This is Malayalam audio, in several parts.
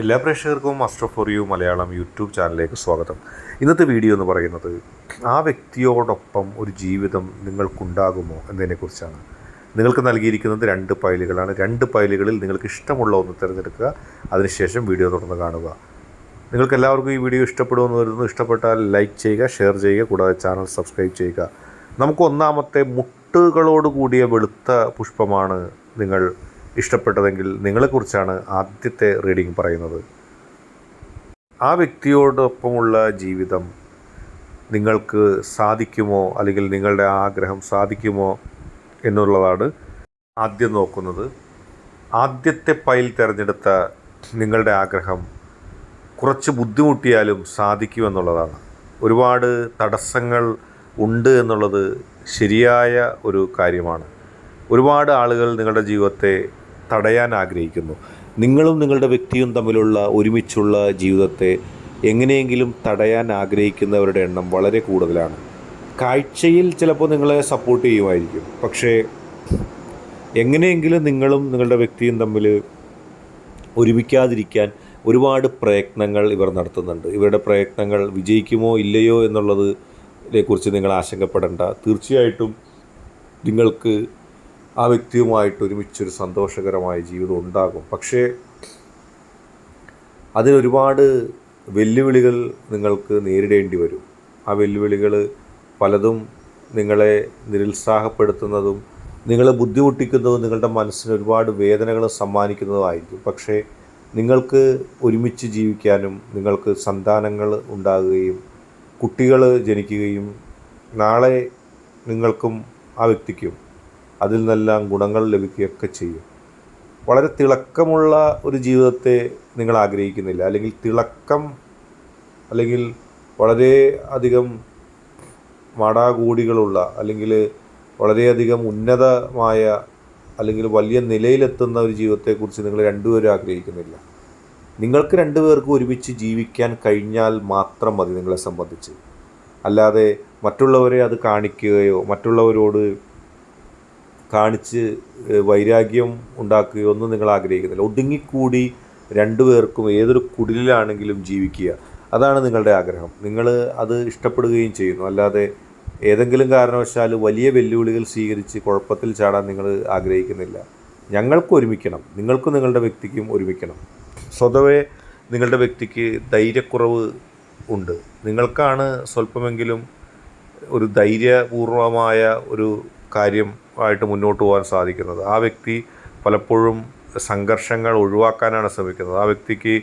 എല്ലാ പ്രേക്ഷകർക്കും master for you Malayalam YouTube ചാനലിലേക്ക് സ്വാഗതം. ഇന്നത്തെ വീഡിയോ എന്ന് പറയുന്നത് ആ വ്യക്തിയോടൊപ്പം ഒരു ജീവിതം നിങ്ങൾക്കുണ്ടാകുമോ എന്നതിനെക്കുറിച്ചാണ്. നിങ്ങൾക്ക് നൽകിയിരിക്കുന്നത് രണ്ട് പൈലുകളാണ്. രണ്ട് പൈലുകളിൽ നിങ്ങൾക്ക് ഇഷ്ടമുള്ള ഒന്ന് തിരഞ്ഞെടുക്കുക അതിനുശേഷം വീഡിയോ തുടർന്ന് കാണുക. നിങ്ങൾക്ക് എല്ലാവർക്കും ഈ വീഡിയോ ഇഷ്ടപ്പെടുമെന്ന് വരുന്നു ഇഷ്ടപ്പെട്ടാൽ ലൈക്ക് ചെയ്യുക ഷെയർ ചെയ്യുക കൂടാതെ ചാനൽ സബ്സ്ക്രൈബ് ചെയ്യുക. നമുക്ക് ഒന്നാമത്തെ മുട്ടുകളോട് കൂടിയ വെളുത്ത പുഷ്പമാണ് നിങ്ങൾ ഇഷ്ടപ്പെട്ടതെങ്കിൽ നിങ്ങളെക്കുറിച്ചാണ് ആദ്യത്തെ റീഡിംഗ് പറയുന്നത്. ആ വ്യക്തിയോടൊപ്പമുള്ള ജീവിതം നിങ്ങൾക്ക് സാധിക്കുമോ? അല്ലെങ്കിൽ നിങ്ങളുടെ ആഗ്രഹം സാധിക്കുമോ? എന്നുള്ളതാണ് ആദ്യം നോക്കുന്നത്. ആദ്യത്തെ പൈൽ തിരഞ്ഞെടുത്ത നിങ്ങളുടെ ആഗ്രഹം കുറച്ച് ബുദ്ധിമുട്ടിയാലും സാധിക്കുമെന്നുള്ളതാണ്. ഒരുപാട് തടസ്സങ്ങൾ ഉണ്ട് എന്നുള്ളത് ശരിയായ ഒരു കാര്യമാണ്. ഒരുപാട് ആളുകൾ നിങ്ങളുടെ ജീവിതത്തെ തടയാൻ ആഗ്രഹിക്കുന്നു. നിങ്ങളും നിങ്ങളുടെ വ്യക്തിയും തമ്മിലുള്ള ഒരുമിച്ചുള്ള ജീവിതത്തെ എങ്ങനെയെങ്കിലും തടയാൻ ആഗ്രഹിക്കുന്നവരുടെ എണ്ണം വളരെ കൂടുതലാണ്. കാഴ്ചയിൽ ചിലപ്പോൾ നിങ്ങളെ സപ്പോർട്ട് ചെയ്യുമായിരിക്കും. പക്ഷേ എങ്ങനെയെങ്കിലും നിങ്ങളും നിങ്ങളുടെ വ്യക്തിയും തമ്മിൽ ഒരുമിക്കാതിരിക്കാൻ ഒരുപാട് പ്രയത്നങ്ങൾ ഇവർ നടത്തുന്നുണ്ട്. ഇവരുടെ പ്രയത്നങ്ങൾ വിജയിക്കുമോ ഇല്ലയോ എന്നുള്ളത് കുറിച്ച് നിങ്ങൾ ആശങ്കപ്പെടേണ്ട. തീർച്ചയായിട്ടും നിങ്ങൾക്ക് ആ വ്യക്തിയുമായിട്ട് ഒരുമിച്ചൊരു സന്തോഷകരമായ ജീവിതം ഉണ്ടാകും. പക്ഷേ അതിനൊരുപാട് വെല്ലുവിളികൾ നിങ്ങൾക്ക് നേരിടേണ്ടി വരും. ആ വെല്ലുവിളികൾ പലതും നിങ്ങളെ നിരുത്സാഹപ്പെടുത്തുന്നതും നിങ്ങളെ ബുദ്ധിമുട്ടിക്കുന്നതും നിങ്ങളുടെ മനസ്സിന് ഒരുപാട് വേദനകൾ സമ്മാനിക്കുന്നതുമായിരിക്കും. പക്ഷേ നിങ്ങൾക്ക് ഒരുമിച്ച് ജീവിക്കാനും നിങ്ങൾക്ക് സന്താനങ്ങൾ ഉണ്ടാകുകയും കുട്ടികൾ ജനിക്കുകയും നാളെ നിങ്ങൾക്കും ആ വ്യക്തിക്കും അതിൽ നിന്നെല്ലാം ഗുണങ്ങൾ ലഭിക്കുകയൊക്കെ ചെയ്യും. വളരെ തിളക്കമുള്ള ഒരു ജീവിതത്തെ നിങ്ങൾ ആഗ്രഹിക്കുന്നില്ല. അല്ലെങ്കിൽ തിളക്കം അല്ലെങ്കിൽ വളരെ അധികം മാടാകൂടികളുള്ള അല്ലെങ്കിൽ വളരെയധികം ഉന്നതമായ അല്ലെങ്കിൽ വലിയ നിലയിലെത്തുന്ന ഒരു ജീവിതത്തെക്കുറിച്ച് നിങ്ങൾ രണ്ടുപേരും ആഗ്രഹിക്കുന്നില്ല. നിങ്ങൾക്ക് രണ്ടുപേർക്കും ഒരുമിച്ച് ജീവിക്കാൻ കഴിഞ്ഞാൽ മാത്രം മതി നിങ്ങളെ സംബന്ധിച്ച്. അല്ലാതെ മറ്റുള്ളവരെ അത് കാണിക്കുകയോ മറ്റുള്ളവരോട് കാണിച്ച് വൈരാഗ്യം ഉണ്ടാക്കുകയോ ഒന്നും നിങ്ങൾ ആഗ്രഹിക്കുന്നില്ല. ഒടുങ്ങിക്കൂടി രണ്ടുപേർക്കും ഏതൊരു കുടിലാണെങ്കിലും ജീവിക്കുക. അതാണ് നിങ്ങളുടെ ആഗ്രഹം. നിങ്ങൾ അത് ഇഷ്ടപ്പെടുകയും ചെയ്യുന്നു. അല്ലാതെ ഏതെങ്കിലും കാരണവശാൽ വലിയ വെല്ലുവിളികൾ സ്വീകരിച്ച് കുഴപ്പത്തിൽ ചാടാൻ നിങ്ങൾ ആഗ്രഹിക്കുന്നില്ല. ഞങ്ങൾക്ക് ഒരുമിക്കണം. നിങ്ങൾക്കും നിങ്ങളുടെ വ്യക്തിക്കും ഒരുമിക്കണം. സ്വതവേ നിങ്ങളുടെ വ്യക്തിക്ക് ധൈര്യക്കുറവ് ഉണ്ട്. നിങ്ങൾക്കാണ് സ്വല്പമെങ്കിലും ഒരു ധൈര്യപൂർവമായ ഒരു കാര്യം ആയിട്ട് മുന്നോട്ട് പോകാൻ സാധിക്കുന്നത്. ആ വ്യക്തി പലപ്പോഴും സംഘർഷങ്ങൾ ഒഴിവാക്കാനാണ് ശ്രമിക്കുന്നത്. ആ വ്യക്തിക്ക്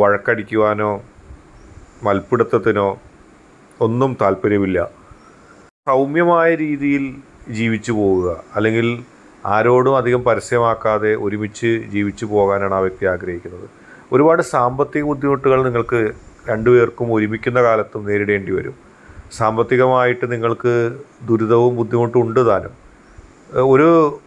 വഴക്കടിക്കുവാനോ മൽപ്പിടുത്തത്തിനോ ഒന്നും താല്പര്യമില്ല. സൗമ്യമായ രീതിയിൽ ജീവിച്ചു പോവുക അല്ലെങ്കിൽ ആരോടും അധികം പരസ്യമാക്കാതെ ഒരുമിച്ച് ജീവിച്ചു പോകാനാണ് ആ വ്യക്തി ആഗ്രഹിക്കുന്നത്. ഒരുപാട് സാമ്പത്തിക ബുദ്ധിമുട്ടുകൾ നിങ്ങൾക്ക് രണ്ടുപേർക്കും ഒരുമിക്കുന്ന കാലത്തും നേരിടേണ്ടി വരും. സാമ്പത്തികമായിട്ട് നിങ്ങൾക്ക് ദുരിതവും ബുദ്ധിമുട്ടും ഉണ്ട് താനും ഒരു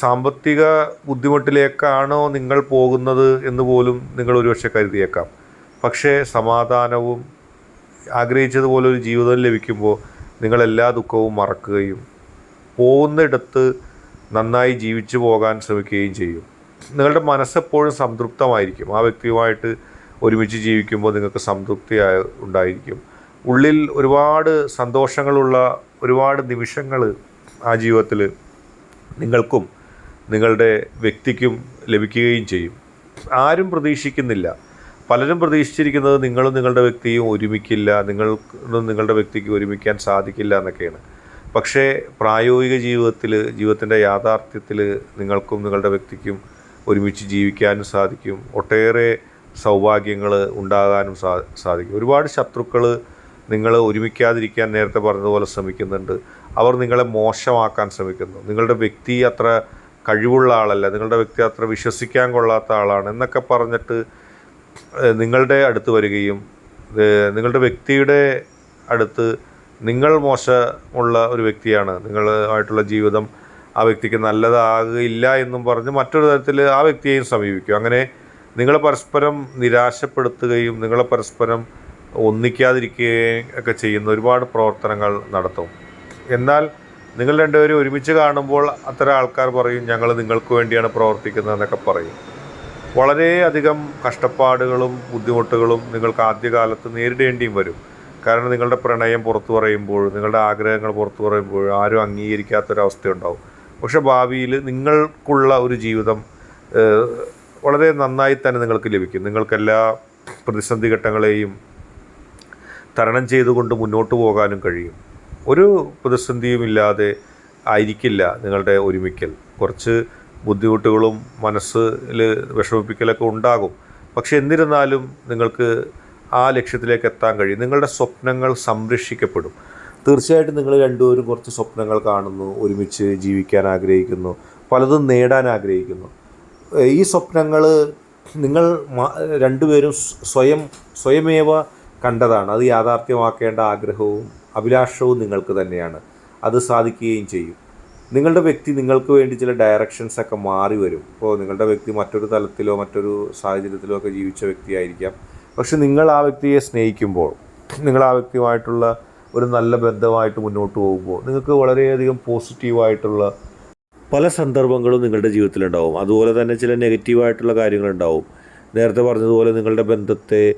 സാമ്പത്തിക ബുദ്ധിമുട്ടിലേക്കാണോ നിങ്ങൾ പോകുന്നത് എന്ന് പോലും നിങ്ങൾ ഒരുപക്ഷെ കരുതിയേക്കാം. പക്ഷേ സമാധാനവും ആഗ്രഹിച്ചതുപോലെ ഒരു ജീവിതം ലഭിക്കുമ്പോൾ നിങ്ങൾ എല്ലാ ദുഃഖവും മറക്കുകയും പോകുന്നിടത്ത് നന്നായി ജീവിച്ചു പോകാൻ ശ്രമിക്കുകയും ചെയ്യും. നിങ്ങളുടെ മനസ്സെപ്പോഴും സംതൃപ്തമായിരിക്കും. ആ വ്യക്തിയുമായിട്ട് ഒരുമിച്ച് ജീവിക്കുമ്പോൾ നിങ്ങൾക്ക് സംതൃപ്തി ഉണ്ടായിരിക്കും. ഉള്ളിൽ ഒരുപാട് സന്തോഷങ്ങളുള്ള ഒരുപാട് നിമിഷങ്ങൾ ആ ജീവിതത്തിൽ നിങ്ങൾക്കും നിങ്ങളുടെ വ്യക്തിക്കും ലഭിക്കുകയും ചെയ്യും. ആരും പ്രതീക്ഷിക്കുന്നില്ല. പലരും പ്രതീക്ഷിച്ചിരിക്കുന്നത് നിങ്ങളും നിങ്ങളുടെ വ്യക്തിയും ഒരുമിക്കില്ല നിങ്ങൾക്കും നിങ്ങളുടെ വ്യക്തിക്ക് ഒരുമിക്കാൻ സാധിക്കില്ല എന്നൊക്കെയാണ്. പക്ഷേ പ്രായോഗിക ജീവിതത്തിൽ ജീവിതത്തിന്റെ യാഥാർത്ഥ്യത്തിൽ നിങ്ങൾക്കും നിങ്ങളുടെ വ്യക്തിക്കും ഒരുമിച്ച് ജീവിക്കാനും സാധിക്കും. ഒട്ടേറെ സൗഭാഗ്യങ്ങൾ ഉണ്ടാകാനും സാധിക്കും. ഒരുപാട് ശത്രുക്കൾ നിങ്ങൾ ഒരുമിക്കാതിരിക്കാൻ നേരത്തെ പറഞ്ഞതുപോലെ ശ്രമിക്കുന്നുണ്ട്. അവർ നിങ്ങളെ മോശമാക്കാൻ ശ്രമിക്കുന്നു. നിങ്ങളുടെ വ്യക്തി അത്ര കഴിവുള്ള ആളല്ല. നിങ്ങളുടെ വ്യക്തി അത്ര വിശ്വസിക്കാൻ കൊള്ളാത്ത ആളാണ് എന്നൊക്കെ പറഞ്ഞിട്ട് നിങ്ങളുടെ അടുത്ത് വരികയും നിങ്ങളുടെ വ്യക്തിയുടെ അടുത്ത് നിങ്ങൾ മോശമുള്ള ഒരു വ്യക്തിയാണ്. നിങ്ങളുമായിട്ടുള്ള ജീവിതം ആ വ്യക്തിക്ക് നല്ലതാകില്ല എന്നും പറഞ്ഞ് മറ്റൊരു തരത്തിൽ ആ വ്യക്തിയെയും സമീപിക്കും. അങ്ങനെ നിങ്ങളെ പരസ്പരം നിരാശപ്പെടുത്തുകയും നിങ്ങളെ പരസ്പരം ഒന്നിക്കാതിരിക്കുകയും ഒക്കെ ചെയ്യുന്ന ഒരുപാട് പ്രവർത്തനങ്ങൾ നടത്തും. എന്നാൽ നിങ്ങൾ രണ്ടുപേരും ഒരുമിച്ച് കാണുമ്പോൾ അത്തരം ആൾക്കാർ പറയും ഞങ്ങൾ നിങ്ങൾക്ക് വേണ്ടിയാണ് പ്രവർത്തിക്കുന്നതെന്നൊക്കെ പറയും. വളരെയധികം കഷ്ടപ്പാടുകളും ബുദ്ധിമുട്ടുകളും നിങ്ങൾക്ക് ആദ്യകാലത്ത് നേരിടേണ്ടിയും വരും. കാരണം നിങ്ങളുടെ പ്രണയം പുറത്തു പറയുമ്പോൾ നിങ്ങളുടെ ആഗ്രഹങ്ങൾ പുറത്തു പറയുമ്പോൾ ആരും അംഗീകരിക്കാത്തൊരവസ്ഥയുണ്ടാവും. പക്ഷെ ഭാവിയിൽ നിങ്ങൾക്കുള്ള ഒരു ജീവിതം വളരെ നന്നായി തന്നെ നിങ്ങൾക്ക് ലഭിക്കും. നിങ്ങൾക്കെല്ലാ പ്രതിസന്ധി ഘട്ടങ്ങളെയും തരണം ചെയ്തുകൊണ്ട് മുന്നോട്ട് പോകാനും കഴിയും. ഒരു പ്രതിസന്ധിയും ഇല്ലാതെ ആയിരിക്കില്ല നിങ്ങളുടെ ഒരുമിക്കൽ. കുറച്ച് ബുദ്ധിമുട്ടുകളും മനസ്സിൽ വിഷമിപ്പിക്കലൊക്കെ ഉണ്ടാകും. പക്ഷെ എന്നിരുന്നാലും നിങ്ങൾക്ക് ആ ലക്ഷ്യത്തിലേക്ക് എത്താൻ കഴിയും. നിങ്ങളുടെ സ്വപ്നങ്ങൾ സംരക്ഷിക്കപ്പെടും. തീർച്ചയായിട്ടും നിങ്ങൾ രണ്ടുപേരും കുറച്ച് സ്വപ്നങ്ങൾ കാണുന്നു ഒരുമിച്ച് ജീവിക്കാൻ ആഗ്രഹിക്കുന്നു പലതും നേടാൻ ആഗ്രഹിക്കുന്നു. ഈ സ്വപ്നങ്ങൾ നിങ്ങൾ രണ്ടുപേരും സ്വയം സ്വയമേവ കണ്ടതാണ്. അത് യാഥാർത്ഥ്യമാക്കേണ്ട ആഗ്രഹവും അഭിലാഷവും നിങ്ങൾക്ക് തന്നെയാണ്. അത് സാധിക്കുകയും ചെയ്യും. നിങ്ങളുടെ വ്യക്തി നിങ്ങൾക്ക് വേണ്ടി ചില ഡയറക്ഷൻസ് ഒക്കെ മാറി വരും. ഇപ്പോൾ നിങ്ങളുടെ വ്യക്തി മറ്റൊരു തലത്തിലോ മറ്റൊരു സാഹചര്യത്തിലോ ഒക്കെ ജീവിച്ച വ്യക്തിയായിരിക്കാം. പക്ഷെ നിങ്ങൾ ആ വ്യക്തിയെ സ്നേഹിക്കുമ്പോൾ നിങ്ങൾ ആ വ്യക്തിയുമായിട്ടുള്ള ഒരു നല്ല ബന്ധമായിട്ട് മുന്നോട്ട് പോകുമ്പോൾ നിങ്ങൾക്ക് വളരെയധികം പോസിറ്റീവായിട്ടുള്ള പല സന്ദർഭങ്ങളും നിങ്ങളുടെ ജീവിതത്തിലുണ്ടാവും. അതുപോലെ തന്നെ ചില നെഗറ്റീവായിട്ടുള്ള കാര്യങ്ങളുണ്ടാവും. നേരത്തെ പറഞ്ഞതുപോലെ നിങ്ങളുടെ ബന്ധത്തെ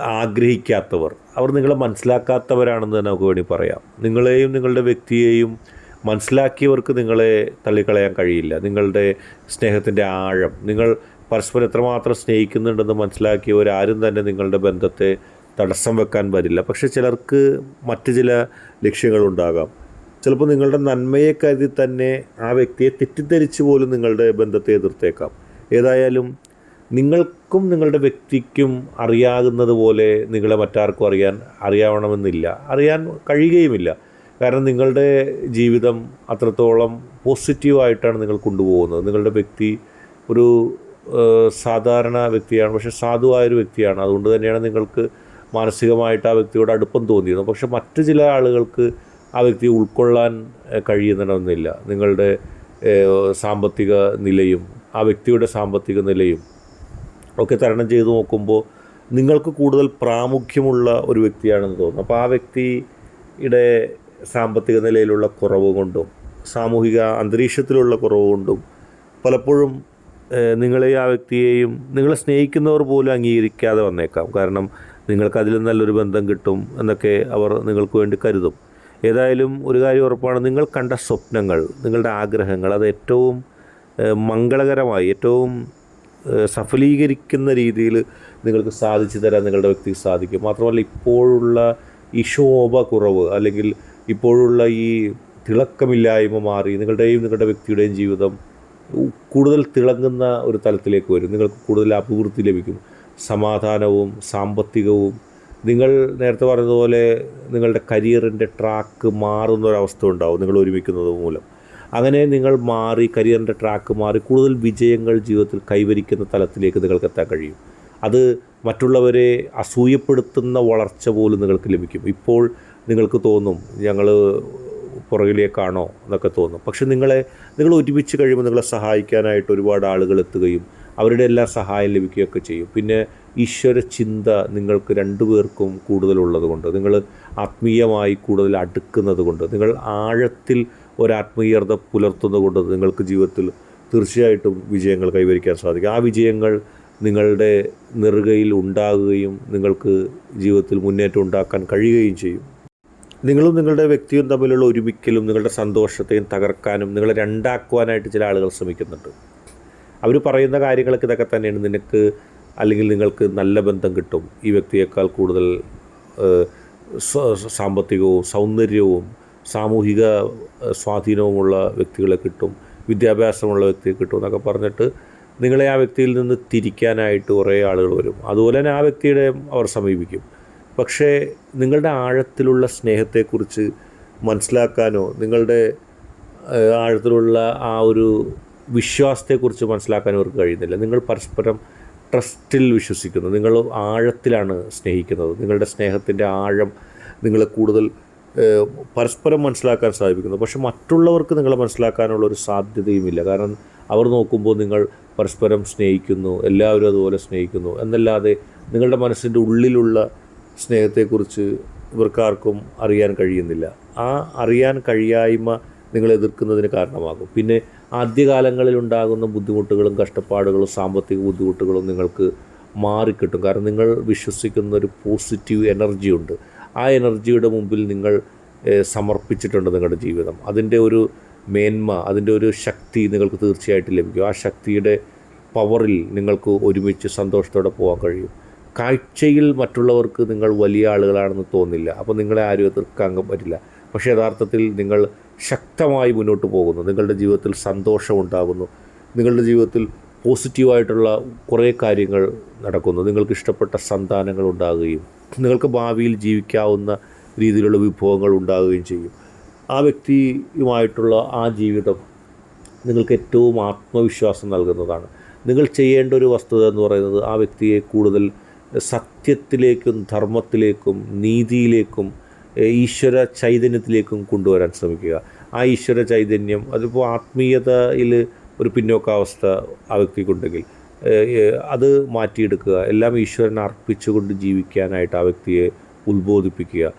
ആഗ്രഹിക്കാത്തവർ. അവർ നിങ്ങളെ മനസ്സിലാക്കാത്തവരാണെന്ന് തന്നെ നമുക്ക് വേണ്ടി പറയാം. നിങ്ങളെയും നിങ്ങളുടെ വ്യക്തിയെയും മനസ്സിലാക്കിയവർക്ക് നിങ്ങളെ തള്ളിക്കളയാൻ കഴിയില്ല. നിങ്ങളുടെ സ്നേഹത്തിന്റെ ആഴം. നിങ്ങൾ പരസ്പരം എത്രമാത്രം സ്നേഹിക്കുന്നുണ്ടെന്ന് മനസ്സിലാക്കിയവരാരും തന്നെ നിങ്ങളുടെ ബന്ധത്തെ തടസ്സം വെക്കാൻ വരില്ല. പക്ഷേ ചിലർക്ക് മറ്റ് ചില ലക്ഷ്യങ്ങളുണ്ടാകാം. ചിലപ്പോൾ നിങ്ങളുടെ നന്മയെ കരുതി തന്നെ ആ വ്യക്തിയെ തെറ്റിദ്ധരിച്ച് പോലും നിങ്ങളുടെ ബന്ധത്തെ എതിർത്തേക്കാം. ഏതായാലും നിങ്ങൾക്കും നിങ്ങളുടെ വ്യക്തിക്കും അറിയാകുന്നത് പോലെ നിങ്ങളെ മറ്റാർക്കും അറിയാൻ അറിയാവണമെന്നില്ല. അറിയാൻ കഴിയുകയുമില്ല. കാരണം നിങ്ങളുടെ ജീവിതം അത്രത്തോളം പോസിറ്റീവായിട്ടാണ് നിങ്ങൾ കൊണ്ടുപോകുന്നത്. നിങ്ങളുടെ വ്യക്തി ഒരു സാധാരണ വ്യക്തിയാണ് പക്ഷെ സാധുവായൊരു വ്യക്തിയാണ്. അതുകൊണ്ട് തന്നെയാണ് നിങ്ങൾക്ക് മാനസികമായിട്ട് ആ വ്യക്തിയോട് അടുപ്പം തോന്നിയത് പക്ഷെ മറ്റു ചില ആളുകൾക്ക് ആ വ്യക്തിയെ ഉൾക്കൊള്ളാൻ കഴിയുന്നതൊന്നുമില്ല നിങ്ങളുടെ സാമ്പത്തിക നിലയും ആ വ്യക്തിയുടെ സാമ്പത്തിക നിലയും ഒക്കെ തരണം ചെയ്ത് നോക്കുമ്പോൾ നിങ്ങൾക്ക് കൂടുതൽ പ്രാമുഖ്യമുള്ള ഒരു വ്യക്തിയാണെന്ന് തോന്നുന്നു. അപ്പോൾ ആ വ്യക്തിയുടെ സാമ്പത്തിക നിലയിലുള്ള കുറവ് കൊണ്ടും സാമൂഹിക അന്തരീക്ഷത്തിലുള്ള കുറവ് കൊണ്ടും പലപ്പോഴും നിങ്ങളെ ആ വ്യക്തിയെയും നിങ്ങളെ സ്നേഹിക്കുന്നവർ പോലും അംഗീകരിക്കാതെ വന്നേക്കാം. കാരണം നിങ്ങൾക്ക് അതിൽ നല്ലൊരു ബന്ധം കിട്ടും എന്നൊക്കെ അവർ നിങ്ങൾക്ക് വേണ്ടി കരുതും. ഏതായാലും ഒരു കാര്യം ഉറപ്പാണ് നിങ്ങൾ കണ്ട സ്വപ്നങ്ങൾ നിങ്ങളുടെ ആഗ്രഹങ്ങൾ അത് ഏറ്റവും മംഗളകരമായി ഏറ്റവും സഫലീകരിക്കുന്ന രീതിയിൽ നിങ്ങൾക്ക് സാധിച്ചു തരാൻ നിങ്ങളുടെ വ്യക്തിക്ക് സാധിക്കും. മാത്രമല്ല ഇപ്പോഴുള്ള ഈ ശോഭ കുറവ് അല്ലെങ്കിൽ ഇപ്പോഴുള്ള ഈ തിളക്കമില്ലായ്മ മാറി നിങ്ങളുടെയും നിങ്ങളുടെ വ്യക്തിയുടെയും ജീവിതം കൂടുതൽ തിളങ്ങുന്ന ഒരു തലത്തിലേക്ക് വരും. നിങ്ങൾക്ക് കൂടുതൽ അഭിവൃദ്ധി ലഭിക്കും. സമാധാനവും സാമ്പത്തികവും നിങ്ങൾ നേരത്തെ പറഞ്ഞതുപോലെ നിങ്ങളുടെ കരിയറിന്റെ ട്രാക്ക് മാറുന്ന ഒരവസ്ഥ ഉണ്ടാവും നിങ്ങൾ ഒരുമിക്കുന്നത് മൂലം. അങ്ങനെ നിങ്ങൾ മാറി കരിയറിന്റെ ട്രാക്ക് മാറി കൂടുതൽ വിജയങ്ങൾ ജീവിതത്തിൽ കൈവരിക്കുന്ന തലത്തിലേക്ക് നിങ്ങൾക്ക് എത്താൻ കഴിയും. അത് മറ്റുള്ളവരെ അസൂയപ്പെടുത്തുന്ന വളർച്ച പോലും നിങ്ങൾക്ക് ലഭിക്കും. ഇപ്പോൾ നിങ്ങൾക്ക് തോന്നും ഞങ്ങൾ പുറകിലേക്കാണോ എന്നൊക്കെ തോന്നും. പക്ഷെ നിങ്ങളെ നിങ്ങൾ ഒരുമിച്ച് കഴിയുമ്പോൾ നിങ്ങളെ സഹായിക്കാനായിട്ട് ഒരുപാട് ആളുകൾ എത്തുകയും അവരുടെ എല്ലാ സഹായം ലഭിക്കുകയൊക്കെ ചെയ്യും. പിന്നെ ഈശ്വര ചിന്ത നിങ്ങൾക്ക് രണ്ടുപേർക്കും കൂടുതലുള്ളത് കൊണ്ട് നിങ്ങൾ ആത്മീയമായി കൂടുതൽ അടുക്കുന്നത് കൊണ്ട് നിങ്ങൾ ആഴത്തിൽ ഒരാത്മീയത പുലർത്തുന്നത് കൊണ്ട് നിങ്ങൾക്ക് ജീവിതത്തിൽ തീർച്ചയായിട്ടും വിജയങ്ങൾ കൈവരിക്കാൻ സാധിക്കും. ആ വിജയങ്ങൾ നിങ്ങളുടെ നെറുകയിൽ ഉണ്ടാകുകയും നിങ്ങൾക്ക് ജീവിതത്തിൽ മുന്നേറ്റം ഉണ്ടാക്കാൻ കഴിയുകയും ചെയ്യും. നിങ്ങളും നിങ്ങളുടെ വ്യക്തിയും തമ്മിലുള്ള ഒരുമിക്കലും നിങ്ങളുടെ സന്തോഷത്തെയും തകർക്കാനും നിങ്ങളെ രണ്ടാക്കുവാനായിട്ട് ചില ആളുകൾ ശ്രമിക്കുന്നുണ്ട്. അവർ പറയുന്ന കാര്യങ്ങളൊക്കെ ഇതൊക്കെ തന്നെയാണ്. നിനക്ക് അല്ലെങ്കിൽ നിങ്ങൾക്ക് നല്ല ബന്ധം കിട്ടും. ഈ വ്യക്തിയേക്കാൾ കൂടുതൽ സാമ്പത്തികവും സൗന്ദര്യവും സാമൂഹിക സ്വാധീനവുമുള്ള വ്യക്തികളെ കിട്ടും വിദ്യാഭ്യാസമുള്ള വ്യക്തിയെ കിട്ടും എന്നൊക്കെ പറഞ്ഞിട്ട് നിങ്ങളെ ആ വ്യക്തിയിൽ നിന്ന് തിരിക്കാനായിട്ട് കുറേ ആളുകൾ വരും. അതുപോലെ തന്നെ ആ വ്യക്തിയുടെ അവർ സമീപിക്കും. പക്ഷേ നിങ്ങളുടെ ആഴത്തിലുള്ള സ്നേഹത്തെക്കുറിച്ച് മനസ്സിലാക്കാനോ നിങ്ങളുടെ ആഴത്തിലുള്ള ആ ഒരു വിശ്വാസത്തെക്കുറിച്ച് മനസ്സിലാക്കാനോ അവർക്ക് കഴിയുന്നില്ല. നിങ്ങൾ പരസ്പരം ട്രസ്റ്റിൽ വിശ്വസിക്കുന്നു. നിങ്ങൾ ആഴത്തിലാണ് സ്നേഹിക്കുന്നത്. നിങ്ങളുടെ സ്നേഹത്തിന്റെ ആഴം നിങ്ങളെ കൂടുതൽ പരസ്പരം മനസ്സിലാക്കാൻ സാധിക്കുന്നു പക്ഷെ മറ്റുള്ളവർക്ക് നിങ്ങളെ മനസ്സിലാക്കാനുള്ള ഒരു സാധ്യതയുമില്ല. കാരണം അവർ നോക്കുമ്പോൾ നിങ്ങൾ പരസ്പരം സ്നേഹിക്കുന്നു എല്ലാവരും അതുപോലെ സ്നേഹിക്കുന്നു. എന്നല്ലാതെ നിങ്ങളുടെ മനസ്സിന്റെ ഉള്ളിലുള്ള സ്നേഹത്തെക്കുറിച്ച് ഇവർക്കാർക്കും അറിയാൻ കഴിയുന്നില്ല. ആ അറിയാൻ കഴിയായ്മ നിങ്ങൾ എതിർക്കുന്നതിന് കാരണമാകും. പിന്നെ ആദ്യകാലങ്ങളിൽ ഉണ്ടാകുന്ന ബുദ്ധിമുട്ടുകളും കഷ്ടപ്പാടുകളും സാമ്പത്തിക ബുദ്ധിമുട്ടുകളും നിങ്ങൾക്ക് മാറിക്കിട്ടും. കാരണം നിങ്ങൾ വിശ്വസിക്കുന്ന ഒരു പോസിറ്റീവ് എനർജി ഉണ്ട് ആ എനർജിയുടെ മുമ്പിൽ നിങ്ങൾ സമർപ്പിച്ചിട്ടുണ്ട് നിങ്ങളുടെ ജീവിതം. അതിന്റെ ഒരു മേന്മ അതിന്റെ ഒരു ശക്തി നിങ്ങൾക്ക് തീർച്ചയായിട്ടും ലഭിക്കും. ആ ശക്തിയുടെ പവറിൽ നിങ്ങൾക്ക് ഒരുമിച്ച് സന്തോഷത്തോടെ പോകാൻ കഴിയും. കാഴ്ചയിൽ മറ്റുള്ളവർക്ക് നിങ്ങൾ വലിയ ആളുകളാണെന്ന് തോന്നില്ല. അപ്പോൾ നിങ്ങളെ ആരും എതിർക്കാൻ പറ്റില്ല. പക്ഷേ യഥാർത്ഥത്തിൽ നിങ്ങൾ ശക്തമായി മുന്നോട്ട് പോകുന്നു. നിങ്ങളുടെ ജീവിതത്തിൽ സന്തോഷം ഉണ്ടാകുന്നു. നിങ്ങളുടെ ജീവിതത്തിൽ പോസിറ്റീവായിട്ടുള്ള കുറേ കാര്യങ്ങൾ നടക്കുന്നു. നിങ്ങൾക്ക് ഇഷ്ടപ്പെട്ട സന്താനങ്ങൾ ഉണ്ടാകുകയും നിങ്ങൾക്ക് ഭാവിയിൽ ജീവിക്കാവുന്ന രീതിയിലുള്ള വിഭവങ്ങൾ ഉണ്ടാകുകയും ചെയ്യും. ആ വ്യക്തിയുമായിട്ടുള്ള ആ ജീവിതം നിങ്ങൾക്ക് ഏറ്റവും ആത്മവിശ്വാസം നൽകുന്നതാണ്. നിങ്ങൾ ചെയ്യേണ്ട ഒരു വസ്തുത എന്ന് പറയുന്നത് ആ വ്യക്തിയെ കൂടുതൽ സത്യത്തിലേക്കും ധർമ്മത്തിലേക്കും നീതിയിലേക്കും ഈശ്വര ചൈതന്യത്തിലേക്കും കൊണ്ടുവരാൻ ശ്രമിക്കുക. ആ ഈശ്വര ചൈതന്യം അതിപ്പോൾ ആത്മീയതയിൽ ഒരു പിന്നോക്കാവസ്ഥ ആ വ്യക്തിക്കുണ്ടെങ്കിൽ അത് മാറ്റിയെടുക്കുക. എല്ലാം ഈശ്വരനെ അർപ്പിച്ചുകൊണ്ട് ജീവിക്കാനായിട്ട് ആ വ്യക്തിയെ ഉത്ബോധിപ്പിക്കുക.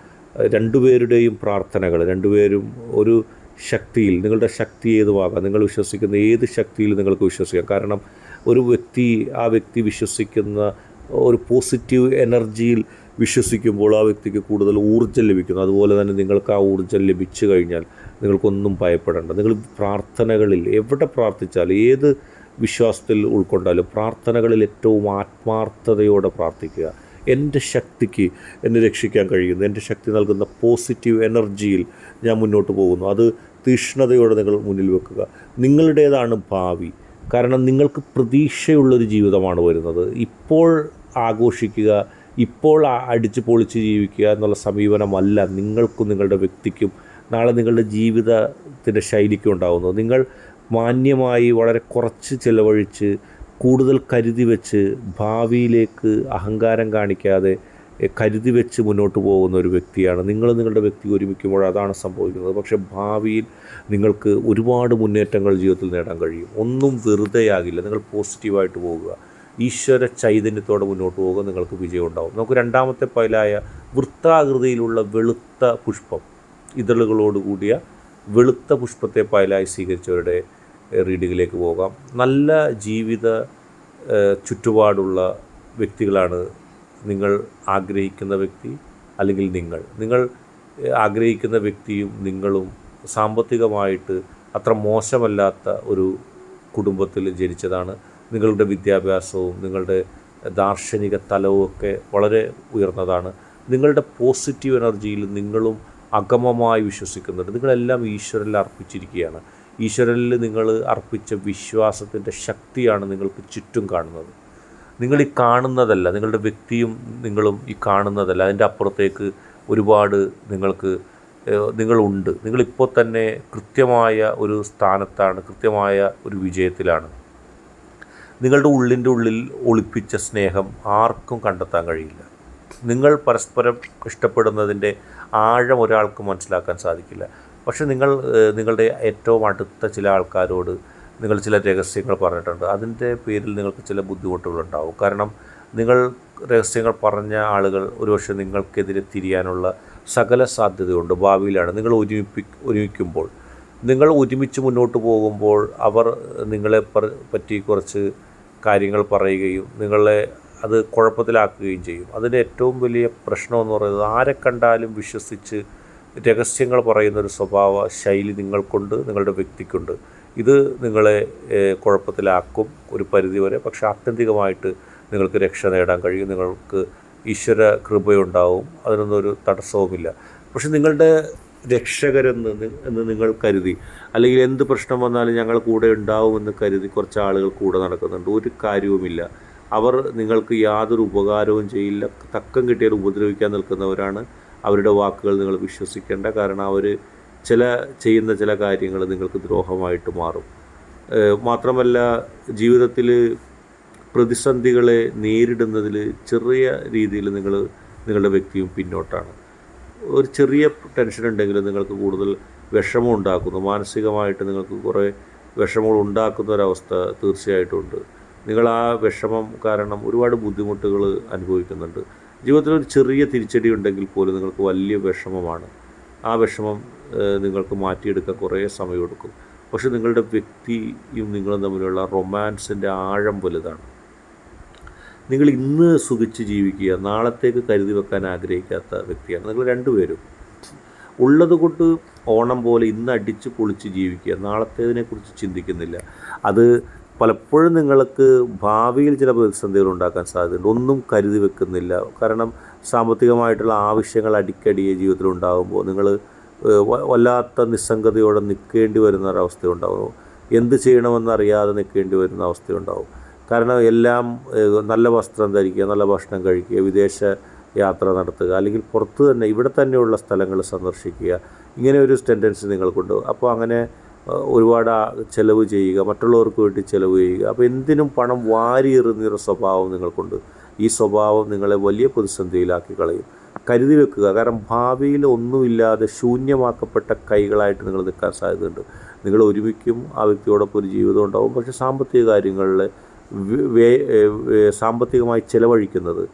രണ്ടുപേരുടെയും പ്രാർത്ഥനകൾ രണ്ടുപേരും ഒരു ശക്തിയിൽ നിങ്ങളുടെ ശക്തി ഏതുമാകാം നിങ്ങൾ വിശ്വസിക്കുന്ന ഏത് ശക്തിയിൽ നിങ്ങൾക്ക് വിശ്വസിക്കാം? കാരണം ഒരു വ്യക്തി ആ വ്യക്തി വിശ്വസിക്കുന്ന ഒരു പോസിറ്റീവ് എനർജിയിൽ വിശ്വസിക്കുമ്പോൾ ആ വ്യക്തിക്ക് കൂടുതൽ ഊർജം ലഭിക്കുന്നു. അതുപോലെ തന്നെ നിങ്ങൾക്ക് ആ ഊർജം ലഭിച്ചു കഴിഞ്ഞാൽ നിങ്ങൾക്കൊന്നും ഭയപ്പെടേണ്ട. നിങ്ങൾ പ്രാർത്ഥനകളിൽ എവിടെ പ്രാർത്ഥിച്ചാലും ഏത് വിശ്വാസത്തിൽ ഉൾക്കൊണ്ടാലും പ്രാർത്ഥനകളിൽ ഏറ്റവും ആത്മാർത്ഥതയോടെ പ്രാർത്ഥിക്കുക. എന്റെ ശക്തിക്ക് എന്നെ രക്ഷിക്കാൻ കഴിയുന്നു. എന്റെ ശക്തി നൽകുന്ന പോസിറ്റീവ് എനർജിയിൽ ഞാൻ മുന്നോട്ട് പോകുന്നു. അത് തീഷ്ണതയോടെ നിങ്ങൾ മുന്നിൽ വെക്കുക. നിങ്ങളുടേതാണ് ഭാവി. കാരണം നിങ്ങൾക്ക് പ്രതീക്ഷയുള്ളൊരു ജീവിതമാണ് വരുന്നത്. ഇപ്പോൾ ആഘോഷിക്കുക ഇപ്പോൾ അടിച്ചു പൊളിച്ച് ജീവിക്കുക എന്നുള്ള സമീപനമല്ല നിങ്ങൾക്കും നിങ്ങളുടെ വ്യക്തിക്കും നാളെ നിങ്ങളുടെ ജീവിതത്തിന്റെ ശൈലിക്കും ഉണ്ടാകുന്നത് നിങ്ങൾ മാന്യമായി വളരെ കുറച്ച് ചിലവഴിച്ച് കൂടുതൽ കരുതി വെച്ച് ഭാവിയിലേക്ക് അഹങ്കാരം കാണിക്കാതെ കരുതി വെച്ച് മുന്നോട്ട് പോകുന്ന ഒരു വ്യക്തിയാണ്. നിങ്ങൾ നിങ്ങളുടെ വ്യക്തി ഒരുമിക്കുമ്പോൾ അതാണ് സംഭവിക്കുന്നത്. പക്ഷേ ഭാവിയിൽ നിങ്ങൾക്ക് ഒരുപാട് മുന്നേറ്റങ്ങൾ ജീവിതത്തിൽ നേടാൻ കഴിയും. ഒന്നും വെറുതെയാകില്ല. നിങ്ങൾ പോസിറ്റീവായിട്ട് പോകുക. ഈശ്വര ചൈതന്യത്തോടെ മുന്നോട്ട് പോകുക നിങ്ങൾക്ക് വിജയം ഉണ്ടാവും. നമുക്ക് രണ്ടാമത്തെ പൈലായ വൃത്താകൃതിയിലുള്ള വെളുത്ത പുഷ്പം ഇതളുകളോട് കൂടിയ വെളുത്ത പുഷ്പത്തെ പായലായി സ്വീകരിച്ചവരുടെ റീഡിങ്ങിലേക്ക് പോകാം. നല്ല ജീവിത ചുറ്റുപാടുള്ള വ്യക്തികളാണ് നിങ്ങൾ ആഗ്രഹിക്കുന്ന വ്യക്തി അല്ലെങ്കിൽ നിങ്ങൾ. നിങ്ങൾ ആഗ്രഹിക്കുന്ന വ്യക്തിയും നിങ്ങളും സാമ്പത്തികമായിട്ട് അത്ര മോശമല്ലാത്ത ഒരു കുടുംബത്തിൽ ജനിച്ചതാണ്. നിങ്ങളുടെ വിദ്യാഭ്യാസവും നിങ്ങളുടെ ദാർശനിക തലവും ഒക്കെ വളരെ ഉയർന്നതാണ്. നിങ്ങളുടെ പോസിറ്റീവ് എനർജിയിൽ നിങ്ങളും അഗമമായി വിശ്വസിക്കുന്നുണ്ട് നിങ്ങളെല്ലാം ഈശ്വരനിൽ അർപ്പിച്ചിരിക്കുകയാണ്. ഈശ്വരനിൽ നിങ്ങൾ അർപ്പിച്ച വിശ്വാസത്തിന്റെ ശക്തിയാണ് നിങ്ങൾക്ക് ചുറ്റും കാണുന്നത്. നിങ്ങൾ ഈ കാണുന്നതല്ല നിങ്ങളുടെ വ്യക്തിയും നിങ്ങളും ഈ കാണുന്നതല്ല. അതിന്റെ അപ്പുറത്തേക്ക് ഒരുപാട് നിങ്ങൾക്ക് നിങ്ങളുണ്ട്. നിങ്ങളിപ്പോൾ തന്നെ കൃത്യമായ ഒരു സ്ഥാനത്താണ് കൃത്യമായ ഒരു വിജയത്തിലാണ്. നിങ്ങളുടെ ഉള്ളിന്റെ ഉള്ളിൽ ഒളിപ്പിച്ച സ്നേഹം ആർക്കും കണ്ടെത്താൻ കഴിയില്ല. നിങ്ങൾ പരസ്പരം ഇഷ്ടപ്പെടുന്നതിന്റെ ആഴം ഒരാൾക്ക് മനസ്സിലാക്കാൻ സാധിക്കില്ല. പക്ഷെ നിങ്ങൾ നിങ്ങളുടെ ഏറ്റവും അടുത്ത ചില ആൾക്കാരോട് നിങ്ങൾ ചില രഹസ്യങ്ങൾ പറഞ്ഞിട്ടുണ്ട്. അതിന്റെ പേരിൽ നിങ്ങൾക്ക് ചില ബുദ്ധിമുട്ടുകളുണ്ടാവും കാരണം നിങ്ങൾ രഹസ്യങ്ങൾ പറഞ്ഞ ആളുകൾ ഒരുപക്ഷെ നിങ്ങൾക്കെതിരെ തിരിയാനുള്ള സകല സാധ്യതയുണ്ട്. ഭാവിയിലാണ് നിങ്ങൾ ഒരുമിപ്പി ഒരുമിക്കുമ്പോൾ. നിങ്ങൾ ഒരുമിച്ച് മുന്നോട്ട് പോകുമ്പോൾ അവർ നിങ്ങളെ പറ്റി കുറച്ച് കാര്യങ്ങൾ പറയുകയും നിങ്ങളെ അത് കുഴപ്പത്തിലാക്കുകയും ചെയ്യും. അതിന്റെ ഏറ്റവും വലിയ പ്രശ്നമെന്ന് പറയുന്നത് ആരെ കണ്ടാലും വിശ്വസിച്ച് രഹസ്യങ്ങൾ പറയുന്ന ഒരു സ്വഭാവ ശൈലി നിങ്ങൾക്കുണ്ട് നിങ്ങളുടെ വ്യക്തിക്കുണ്ട്. ഇത് നിങ്ങളെ കുഴപ്പത്തിലാക്കും ഒരു പരിധിവരെ പക്ഷേ ആത്യന്തികമായിട്ട് നിങ്ങൾക്ക് രക്ഷ നേടാൻ കഴിയും. നിങ്ങൾക്ക് ഈശ്വര കൃപയുണ്ടാവും. അതിനൊന്നും ഒരു തടസ്സവുമില്ല. പക്ഷെ നിങ്ങളുടെ രക്ഷകരെന്ന് എന്ന് നിങ്ങൾ കരുതി അല്ലെങ്കിൽ എന്ത് പ്രശ്നം വന്നാലും ഞങ്ങൾ കൂടെ ഉണ്ടാവുമെന്ന് കരുതി കുറച്ച് ആളുകൾ കൂടെ നടക്കുന്നുണ്ട്. ഒരു കാര്യവുമില്ല. അവർ നിങ്ങൾക്ക് യാതൊരു ഉപകാരവും ചെയ്യില്ല. തക്കം കിട്ടിയാൽ ഉപദ്രവിക്കാൻ നിൽക്കുന്നവരാണ്. അവരുടെ വാക്കുകൾ നിങ്ങൾ വിശ്വസിക്കേണ്ട. കാരണം അവർ ചില ചെയ്യുന്ന ചില കാര്യങ്ങൾ നിങ്ങൾക്ക് ദ്രോഹമായിട്ട് മാറും. മാത്രമല്ല ജീവിതത്തിൽ പ്രതിസന്ധികളെ നേരിടുന്നതിൽ ചെറിയ രീതിയിൽ നിങ്ങൾ നിങ്ങളുടെ വ്യക്തിയും പിന്നോട്ടാണ്. ഒരു ചെറിയ ടെൻഷൻ ഉണ്ടെങ്കിലും നിങ്ങൾക്ക് കൂടുതൽ വിഷമം ഉണ്ടാക്കുന്നു. മാനസികമായിട്ട് നിങ്ങൾക്ക് കുറേ വിഷമങ്ങൾ ഉണ്ടാക്കുന്ന ഒരവസ്ഥ തീർച്ചയായിട്ടും ഉണ്ട്. നിങ്ങൾ ആ വിഷമം കാരണം ഒരുപാട് ബുദ്ധിമുട്ടുകൾ അനുഭവിക്കുന്നുണ്ട്. ജീവിതത്തിൽ ഒരു ചെറിയ തിരിച്ചടി ഉണ്ടെങ്കിൽ പോലും നിങ്ങൾക്ക് വലിയ വിഷമമാണ്. ആ വിഷമം നിങ്ങൾക്ക് മാറ്റിയെടുക്കാൻ കുറേ സമയമെടുക്കും പക്ഷെ നിങ്ങളുടെ വ്യക്തിയും നിങ്ങളും തമ്മിലുള്ള റൊമാൻസിന്റെ ആഴം വലുതാണ്. നിങ്ങൾ ഇന്ന് സുഖിച്ച് ജീവിക്കുക നാളത്തേക്ക് കരുതി വെക്കാൻ ആഗ്രഹിക്കാത്ത വ്യക്തിയാണ് നിങ്ങൾ രണ്ടുപേരും. ഉള്ളത് കൊണ്ട് ഓണം പോലെ ഇന്ന് അടിച്ച് പൊളിച്ച് ജീവിക്കുക നാളത്തേതിനെക്കുറിച്ച് ചിന്തിക്കുന്നില്ല. അത് പലപ്പോഴും നിങ്ങൾക്ക് ഭാവിയിൽ ചില പ്രതിസന്ധികൾ ഉണ്ടാക്കാൻ സാധ്യതയുണ്ട്. ഒന്നും കരുതി വെക്കുന്നില്ല. കാരണം സാമ്പത്തികമായിട്ടുള്ള ആവശ്യങ്ങൾ അടിക്കടിയെ ജീവിതത്തിൽ ഉണ്ടാകുമ്പോൾ നിങ്ങൾ വല്ലാത്ത നിസ്സംഗതയോടെ നിൽക്കേണ്ടി വരുന്ന ഒരവസ്ഥ ഉണ്ടാകും എന്ത് ചെയ്യണമെന്നറിയാതെ നിൽക്കേണ്ടി വരുന്ന അവസ്ഥയുണ്ടാകും കാരണം എല്ലാം നല്ല വസ്ത്രം ധരിക്കുക നല്ല ഭക്ഷണം കഴിക്കുക വിദേശ യാത്ര നടത്തുക അല്ലെങ്കിൽ പുറത്ത് തന്നെ ഇവിടെ തന്നെയുള്ള സ്ഥലങ്ങൾ സന്ദർശിക്കുക ഇങ്ങനെ ഒരു ടെൻഡൻസി നിങ്ങൾക്കുണ്ട്. അപ്പോൾ അങ്ങനെ ഒരുപാട് ചിലവ് ചെയ്യുക മറ്റുള്ളവർക്ക് വേണ്ടി ചിലവ് ചെയ്യുക. അപ്പോൾ എന്തിനും പണം വാരി എറിഞ്ഞൊരു സ്വഭാവം നിങ്ങൾക്കുണ്ട്. ഈ സ്വഭാവം നിങ്ങളെ വലിയ പ്രതിസന്ധിയിലാക്കി കളയും. കരുതി വെക്കുക. കാരണം ഭാവിയിൽ ഒന്നുമില്ലാതെ ശൂന്യമാക്കപ്പെട്ട കൈകളായിട്ട് നിങ്ങൾ നിൽക്കാൻ സാധ്യതയുണ്ട്. നിങ്ങൾ ഒരുമിക്കും ആ വ്യക്തിയോടൊപ്പം ഒരു ജീവിതം ഉണ്ടാവും. പക്ഷേ സാമ്പത്തിക കാര്യങ്ങളിൽ സാമ്പത്തികമായി ചിലവഴിക്കുന്നത്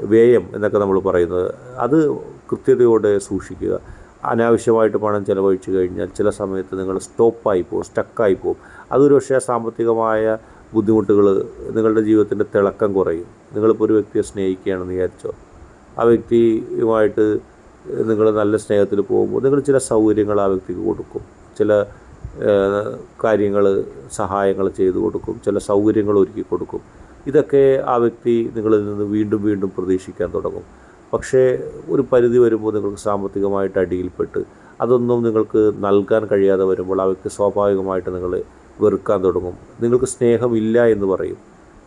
വ്യയം എന്നൊക്കെ നമ്മൾ പറയുന്നത് അത് കൃത്യതയോടെ സൂക്ഷിക്കുക. അനാവശ്യമായിട്ട് പണം ചിലവഴിച്ചു കഴിഞ്ഞാൽ ചില സമയത്ത് നിങ്ങൾ സ്റ്റോപ്പായി പോകും സ്റ്റക്കായി പോകും. അതൊരു പക്ഷേ സാമ്പത്തികമായ ബുദ്ധിമുട്ടുകൾ നിങ്ങളുടെ ജീവിതത്തിന്റെ തിളക്കം കുറയും. നിങ്ങളിപ്പോൾ ഒരു വ്യക്തിയെ സ്നേഹിക്കുകയാണെന്ന് വിചാരിച്ചോ ആ വ്യക്തിയുമായിട്ട് നിങ്ങൾ നല്ല സ്നേഹത്തിൽ പോകുമ്പോൾ നിങ്ങൾ ചില സൗകര്യങ്ങൾ ആ വ്യക്തിക്ക് കൊടുക്കും. ചില കാര്യങ്ങൾ സഹായങ്ങൾ ചെയ്തു കൊടുക്കും. ചില സൗകര്യങ്ങൾ ഒരുക്കി കൊടുക്കും. ഇതൊക്കെ ആ വ്യക്തി നിങ്ങളിൽ നിന്ന് വീണ്ടും വീണ്ടും പ്രതീക്ഷിക്കാൻ തുടങ്ങും. പക്ഷേ ഒരു പരിധി വരുമ്പോൾ നിങ്ങൾക്ക് സാമ്പത്തികമായിട്ട് അടിയിൽപ്പെട്ട് അതൊന്നും നിങ്ങൾക്ക് നൽകാൻ കഴിയാതെ വരുമ്പോൾ ആ വ്യക്തി സ്വാഭാവികമായിട്ട് നിങ്ങൾ വെറുക്കാൻ തുടങ്ങും. നിങ്ങൾക്ക് സ്നേഹമില്ല എന്ന് പറയും.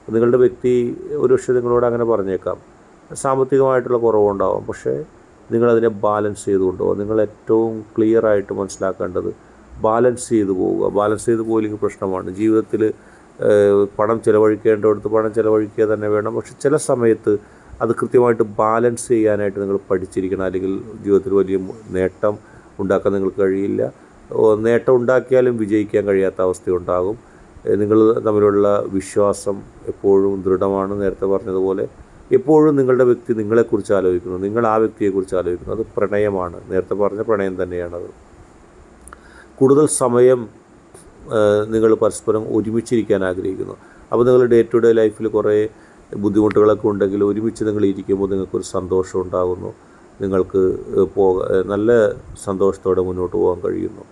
നിങ്ങളുടെ വ്യക്തി ഒരു പക്ഷേ നിങ്ങളോട് അങ്ങനെ പറഞ്ഞേക്കാം. സാമ്പത്തികമായിട്ടുള്ള കുറവുണ്ടാവും. പക്ഷേ നിങ്ങളതിനെ ബാലൻസ് ചെയ്ത് നിങ്ങൾ ഏറ്റവും ക്ലിയർ ആയിട്ട് മനസ്സിലാക്കേണ്ടത് ബാലൻസ് ചെയ്ത് പോവുക. ബാലൻസ് ചെയ്ത് പോയില്ലെങ്കിൽ പ്രശ്നമാണ്. ജീവിതത്തിൽ പണം ചിലവഴിക്കേണ്ടടുത്ത് പണം ചിലവഴിക്കുക തന്നെ വേണം. പക്ഷെ ചില സമയത്ത് അത് കൃത്യമായിട്ട് ബാലൻസ് ചെയ്യാനായിട്ട് നിങ്ങൾ പഠിച്ചിരിക്കണം. അല്ലെങ്കിൽ ജീവിതത്തിൽ വലിയ നേട്ടം ഉണ്ടാക്കാൻ നിങ്ങൾക്ക് കഴിയില്ല. നേട്ടം ഉണ്ടാക്കിയാലും വിജയിക്കാൻ കഴിയാത്ത അവസ്ഥയുണ്ടാകും നിങ്ങൾ തമ്മിലുള്ള വിശ്വാസം എപ്പോഴും ദൃഢമാണ്. നേരത്തെ പറഞ്ഞതുപോലെ എപ്പോഴും നിങ്ങളുടെ വ്യക്തി നിങ്ങളെക്കുറിച്ച് ആലോചിക്കുന്നു. നിങ്ങൾ ആ വ്യക്തിയെക്കുറിച്ച് ആലോചിക്കുന്നു. അത് പ്രണയമാണ്. നേരത്തെ പറഞ്ഞ പ്രണയം തന്നെയാണത് കൂടുതൽ സമയം നിങ്ങൾ പരസ്പരം ഒരുമിച്ചിരിക്കാൻ ആഗ്രഹിക്കുന്നു. അപ്പോൾ നിങ്ങൾ ഡേ ടു ഡേ ലൈഫിൽ കുറേ ബുദ്ധിമുട്ടുകളൊക്കെ ഉണ്ടെങ്കിൽ ഒരുമിച്ച് നിങ്ങൾ ഇരിക്കുമ്പോൾ നിങ്ങൾക്കൊരു സന്തോഷം ഉണ്ടാകുന്നു. നിങ്ങൾക്ക് പോക നല്ല സന്തോഷത്തോടെ മുന്നോട്ട് പോകാൻ കഴിയുന്നു.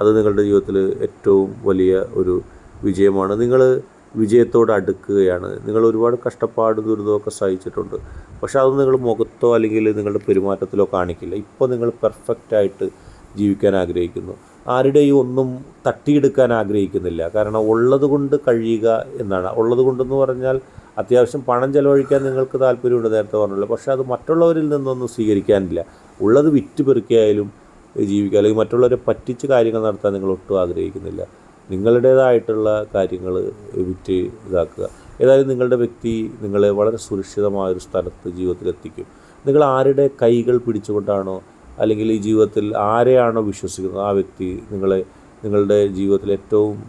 അത് നിങ്ങളുടെ ജീവിതത്തിൽ ഏറ്റവും വലിയ ഒരു വിജയമാണ്. നിങ്ങൾ വിജയത്തോട് അടുക്കുകയാണ്. നിങ്ങൾ ഒരുപാട് കഷ്ടപ്പാട് ദുരിതമൊക്കെ സഹിച്ചിട്ടുണ്ട്. പക്ഷെ അത് നിങ്ങൾ മുഖത്തോ അല്ലെങ്കിൽ നിങ്ങളുടെ പെരുമാറ്റത്തിലോ കാണിക്കില്ല. ഇപ്പോൾ നിങ്ങൾ പെർഫെക്റ്റായിട്ട് ജീവിക്കാൻ ആഗ്രഹിക്കുന്നു. ആരുടെയും ഒന്നും തട്ടിയെടുക്കാൻ ആഗ്രഹിക്കുന്നില്ല. കാരണം ഉള്ളത് കൊണ്ട് കഴിയുക എന്നാണ്. ഉള്ളത് കൊണ്ടെന്ന് പറഞ്ഞാൽ അത്യാവശ്യം പണം ചെലവഴിക്കാൻ നിങ്ങൾക്ക് താല്പര്യമുണ്ട് നേരത്തെ പറഞ്ഞല്ലോ. പക്ഷേ അത് മറ്റുള്ളവരിൽ നിന്നൊന്നും സ്വീകരിക്കാനില്ല. ഉള്ളത് വിറ്റ് പെറുക്കിയായാലും ജീവിക്കുക അല്ലെങ്കിൽ മറ്റുള്ളവരെ പറ്റിച്ച് കാര്യങ്ങൾ നടത്താൻ നിങ്ങൾ ഒട്ടും ആഗ്രഹിക്കുന്നില്ല. നിങ്ങളുടേതായിട്ടുള്ള കാര്യങ്ങൾ വിറ്റ് ഇതാക്കുക. ഏതായാലും നിങ്ങളുടെ വ്യക്തി നിങ്ങളെ വളരെ സുരക്ഷിതമായ ഒരു സ്ഥലത്ത് ജീവിതത്തിലെത്തിക്കും. നിങ്ങൾ ആരുടെ കൈകൾ പിടിച്ചുകൊണ്ടാണോ അല്ലെങ്കിൽ ഈ ജീവിതത്തിൽ ആരെയാണോ വിശ്വസിക്കുന്നത്? ആ വ്യക്തി നിങ്ങളെ നിങ്ങളുടെ ജീവിതത്തിൽ ഏറ്റവും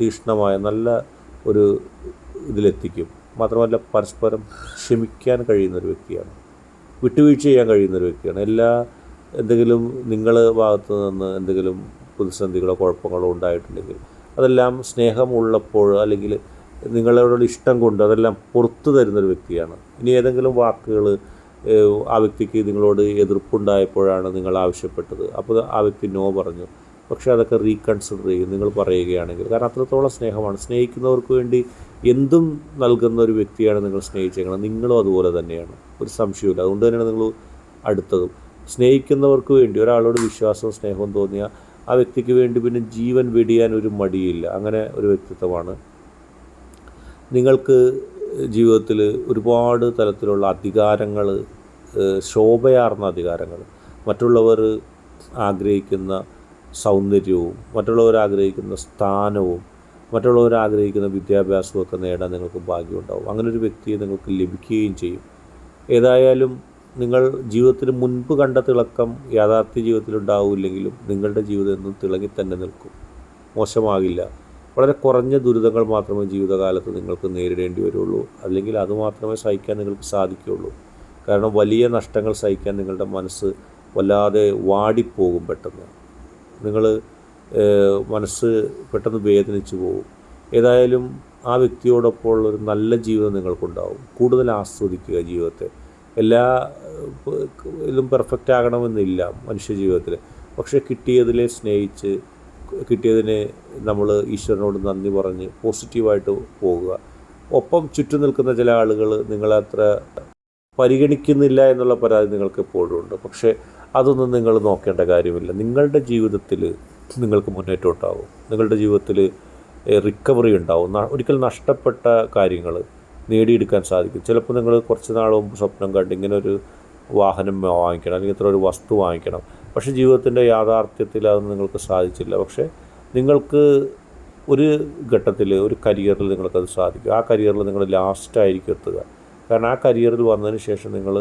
തീക്ഷ്ണമായ നല്ല ഒരു ഇതിലെത്തിക്കും. മാത്രമല്ല പരസ്പരം ക്ഷമിക്കാൻ കഴിയുന്ന ഒരു വ്യക്തിയാണ്. വിട്ടുവീഴ്ച ചെയ്യാൻ കഴിയുന്ന ഒരു വ്യക്തിയാണ്. എല്ലാ എന്തെങ്കിലും നിങ്ങൾ ഭാഗത്ത് നിന്ന് എന്തെങ്കിലും പ്രതിസന്ധികളോ കുഴപ്പങ്ങളോ ഉണ്ടായിട്ടുണ്ടെങ്കിൽ അതെല്ലാം സ്നേഹമുള്ളപ്പോൾ അല്ലെങ്കിൽ നിങ്ങളോടുള്ള ഇഷ്ടം കൊണ്ട് അതെല്ലാം പുറത്തു തരുന്നൊരു വ്യക്തിയാണ്. ഇനി ഏതെങ്കിലും വാക്കുകൾ ആ വ്യക്തിക്ക് നിങ്ങളോട് എതിർപ്പുണ്ടായപ്പോഴാണ് നിങ്ങൾ ആവശ്യപ്പെട്ടത്. അപ്പോൾ ആ വ്യക്തി നോ പറഞ്ഞു. പക്ഷേ അതൊക്കെ റീകൺസിഡർ ചെയ്യും നിങ്ങൾ പറയുകയാണെങ്കിൽ. കാരണം അത്രത്തോളം സ്നേഹമാണ്. സ്നേഹിക്കുന്നവർക്ക് വേണ്ടി എന്തും നൽകുന്ന ഒരു വ്യക്തിയാണ് നിങ്ങൾ സ്നേഹിച്ചേക്കുന്നത്. നിങ്ങളും അതുപോലെ തന്നെയാണ്. ഒരു സംശയമില്ല അതുകൊണ്ട് തന്നെയാണ് നിങ്ങൾ അടുത്തതും. സ്നേഹിക്കുന്നവർക്ക് വേണ്ടി ഒരാളോട് വിശ്വാസവും സ്നേഹവും തോന്നിയ ആ വ്യക്തിക്ക് വേണ്ടി പിന്നെ ജീവൻ വെടിയാൻ ഒരു മടിയില്ല. അങ്ങനെ ഒരു വ്യക്തിത്വമാണ്. നിങ്ങൾക്ക് ജീവിതത്തിൽ ഒരുപാട് തരത്തിലുള്ള അധികാരങ്ങൾ ശോഭയാർന്ന അധികാരങ്ങൾ മറ്റുള്ളവർ ആഗ്രഹിക്കുന്ന സൗന്ദര്യവും മറ്റുള്ളവർ ആഗ്രഹിക്കുന്ന സ്ഥാനവും മറ്റുള്ളവർ ആഗ്രഹിക്കുന്ന വിദ്യാഭ്യാസവും ഒക്കെ നേടാൻ നിങ്ങൾക്ക് ഭാഗ്യമുണ്ടാവും. അങ്ങനെ ഒരു വ്യക്തിയെ നിങ്ങൾക്ക് ലഭിക്കുകയും ചെയ്യും. ഏതായാലും നിങ്ങൾ ജീവിതത്തിന് മുൻപ് കണ്ട തിളക്കം യാഥാർത്ഥ്യ ജീവിതത്തിൽ ഉണ്ടാവില്ലെങ്കിലും നിങ്ങളുടെ ജീവിതം എന്നും തിളങ്ങി തന്നെ നിൽക്കും. മോശമാകില്ല. വളരെ കുറഞ്ഞ ദുരിതങ്ങൾ മാത്രമേ ജീവിതകാലത്ത് നിങ്ങൾക്ക് നേരിടേണ്ടി വരുള്ളൂ. അല്ലെങ്കിൽ അത് മാത്രമേ സഹിക്കാൻ നിങ്ങൾക്ക് സാധിക്കുകയുള്ളൂ. കാരണം വലിയ നഷ്ടങ്ങൾ സഹിക്കാൻ നിങ്ങളുടെ മനസ്സ് വല്ലാതെ വാടിപ്പോകും പെട്ടെന്ന്. നിങ്ങൾ മനസ്സ് പെട്ടെന്ന് വേദനിച്ചു പോകും ഏതായാലും ആ വ്യക്തിയോടൊപ്പം ഒരു നല്ല ജീവിതം നിങ്ങൾക്കുണ്ടാവും. കൂടുതൽ ആസ്വദിക്കുക ജീവിതത്തെ. എല്ലാ ഇതും പെർഫെക്റ്റ് ആകണമെന്നില്ല മനുഷ്യ ജീവിതത്തിൽ പക്ഷേ കിട്ടിയതിലെ സ്നേഹിച്ച് കിട്ടിയതിനെ നമ്മൾ ഈശ്വരനോട് നന്ദി പറഞ്ഞ് പോസിറ്റീവായിട്ട് പോകുക. ഒപ്പം ചുറ്റും നിൽക്കുന്ന ചില ആളുകൾ നിങ്ങളെ അത്ര പരിഗണിക്കുന്നില്ല എന്നുള്ള പരാതി നിങ്ങൾക്ക് എപ്പോഴും ഉണ്ട്. പക്ഷേ അതൊന്നും നിങ്ങൾ നോക്കേണ്ട കാര്യമില്ല. നിങ്ങളുടെ ജീവിതത്തിൽ നിങ്ങൾക്ക് മുന്നേറ്റം ഉണ്ടാകും നിങ്ങളുടെ ജീവിതത്തിൽ റിക്കവറി ഉണ്ടാവും. ഒരിക്കൽ നഷ്ടപ്പെട്ട കാര്യങ്ങൾ നേടിയെടുക്കാൻ സാധിക്കും. ചിലപ്പോൾ നിങ്ങൾ കുറച്ച് നാൾ മുമ്പ് സ്വപ്നം കണ്ട് ഇങ്ങനെ ഒരു വാഹനം വാങ്ങിക്കണം അല്ലെങ്കിൽ ഇത്ര ഒരു വസ്തു വാങ്ങിക്കണം. പക്ഷേ ജീവിതത്തിന്റെ യാഥാർത്ഥ്യത്തിൽ അത് നിങ്ങൾക്ക് സാധിച്ചില്ല. പക്ഷേ നിങ്ങൾക്ക് ഒരു ഘട്ടത്തിൽ ഒരു കരിയറിൽ നിങ്ങൾക്കത് സാധിക്കും. ആ കരിയറിൽ നിങ്ങൾ ലാസ്റ്റായിരിക്കും എത്തുക. കാരണം ആ കരിയറിൽ വന്നതിന് ശേഷം നിങ്ങൾ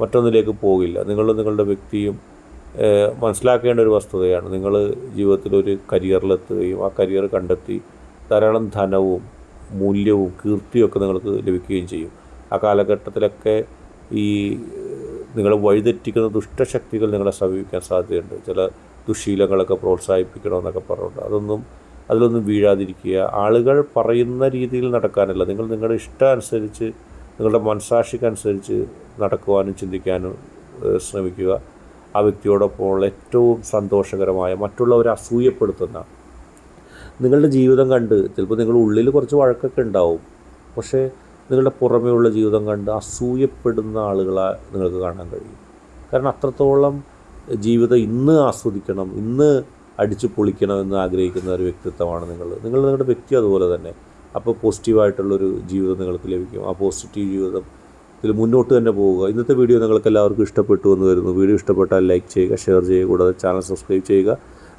മറ്റൊന്നിലേക്ക് പോകില്ല. നിങ്ങൾ നിങ്ങളുടെ വ്യക്തിയും മനസ്സിലാക്കേണ്ട ഒരു വസ്തുതയാണ്. നിങ്ങൾ ജീവിതത്തിൽ ഒരു കരിയറിലെത്തുകയും ആ കരിയർ കണ്ടെത്തി ധാരാളം ധനവും മൂല്യവും കീർത്തിയും ഒക്കെ നിങ്ങൾക്ക് ലഭിക്കുകയും ചെയ്യും. ആ കാലഘട്ടത്തിലൊക്കെ ഈ നിങ്ങളെ വഴിതെറ്റിക്കുന്ന ദുഷ്ടശക്തികൾ നിങ്ങളെ സമീപിക്കാൻ സാധ്യതയുണ്ട്. ചില ദുശീലങ്ങളൊക്കെ പ്രോത്സാഹിപ്പിക്കണമെന്നൊക്കെ പറഞ്ഞുകൊണ്ട് അതൊന്നും അതിലൊന്നും വീഴാതിരിക്കുക. ആളുകൾ പറയുന്ന രീതിയിൽ നടക്കാനല്ല. നിങ്ങൾ നിങ്ങളുടെ ഇഷ്ടം അനുസരിച്ച് നിങ്ങളുടെ മനസാക്ഷിക്കനുസരിച്ച് നടക്കുവാനും ചിന്തിക്കാനും ശ്രമിക്കുക. ആ വ്യക്തിയോടൊപ്പമുള്ള ഏറ്റവും സന്തോഷകരമായ മറ്റുള്ളവരെ അസൂയപ്പെടുത്തുന്ന. നിങ്ങളുടെ ജീവിതം കണ്ട് ചിലപ്പോൾ നിങ്ങളുടെ ഉള്ളിൽ കുറച്ച് വഴക്കൊക്കെ ഉണ്ടാവും. പക്ഷേ നിങ്ങളുടെ പുറമേയുള്ള ജീവിതം കണ്ട് അസൂയപ്പെടുന്ന ആളുകളെ നിങ്ങൾക്ക് കാണാൻ കഴിയും. കാരണം അത്രത്തോളം ജീവിതം ഇന്ന് ആസ്വദിക്കണം ഇന്ന് അടിച്ചു പൊളിക്കണമെന്ന് ആഗ്രഹിക്കുന്ന ഒരു വ്യക്തിത്വമാണ് നിങ്ങൾ. നിങ്ങൾ നിങ്ങളുടെ വ്യക്തി അതുപോലെ തന്നെ. അപ്പോൾ പോസിറ്റീവായിട്ടുള്ളൊരു ജീവിതം നിങ്ങൾക്ക് ലഭിക്കും. ആ പോസിറ്റീവ് ജീവിതം ഇതിൽ മുന്നോട്ട് തന്നെ പോവുക. ഇന്നത്തെ വീഡിയോ നിങ്ങൾക്ക് എല്ലാവർക്കും ഇഷ്ടപ്പെട്ടു എന്ന് വരുന്നു. വീഡിയോ ഇഷ്ടപ്പെട്ടാൽ ലൈക്ക് ചെയ്യുക ഷെയർ ചെയ്യുക കൂടാതെ ചാനൽ സബ്സ്ക്രൈബ് ചെയ്യുക.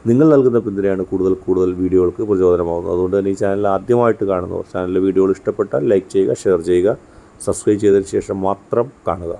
നിങ്ങൾ നൽകുന്ന പിന്തുണയാണ് കൂടുതൽ കൂടുതൽ വീഡിയോകൾക്ക് പ്രചോദനമാകുന്നത്. അതുകൊണ്ട് തന്നെ ഈ ചാനൽ ആദ്യമായിട്ട് കാണുന്നവർ ചാനലിലെ വീഡിയോകൾ ഇഷ്ടപ്പെട്ടാൽ ലൈക്ക് ചെയ്യുക ഷെയർ ചെയ്യുക സബ്സ്ക്രൈബ് ചെയ്തതിന് ശേഷം മാത്രം കാണുക.